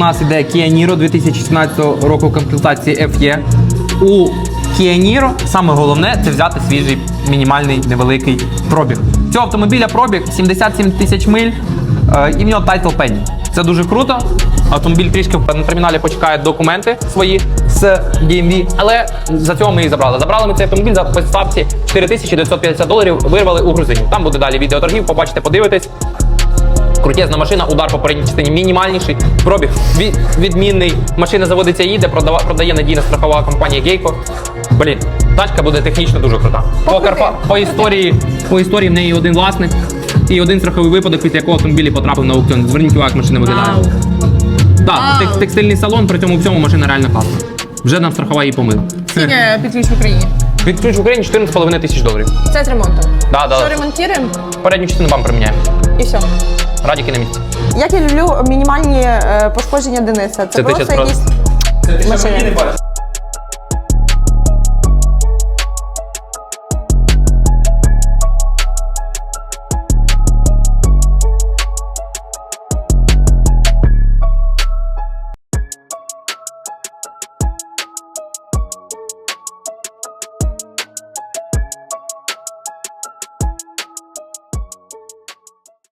У нас іде Kia Niro 2017 року комплектації FE. У Kia Niro саме головне це взяти свіжий мінімальний невеликий пробіг. Цього автомобіля пробіг 77 тисяч миль, е, і в нього Title Penny. Це дуже круто. Автомобіль трішки на терміналі почекає документи свої з DMV, але за цього ми їх забрали. Забрали ми цей автомобіль за поставці 4950 доларів, вирвали у грузині. Там буде далі відеоторгів, побачите, подивитесь. Крутезна машина, удар по передній частині мінімальніший, пробіг відмінний. Машина заводиться їде, продава, продає надійна страхова компанія Гейко. Блін, тачка буде технічно дуже крута. По, Карпа, по, історії, по історії в неї один власник і один страховий випадок, після якого автомобіль потрапив на аукціон. Зверніть увагу, як машина виглядає. Так, тек- текстильний салон, при цьому всьому машина реально класна. Вже нам страхова її помила. Скільки під в Україні? Від ключ в Україні 14,5 тисяч доларів. Це з ремонтом. Да, да. Що ремонтуємо Передню частину бампер міняємо. і все. Радіки на місці. Як я люблю мінімальні е, пошкодження Дениса. Це, Це ти просто щас якісь машини.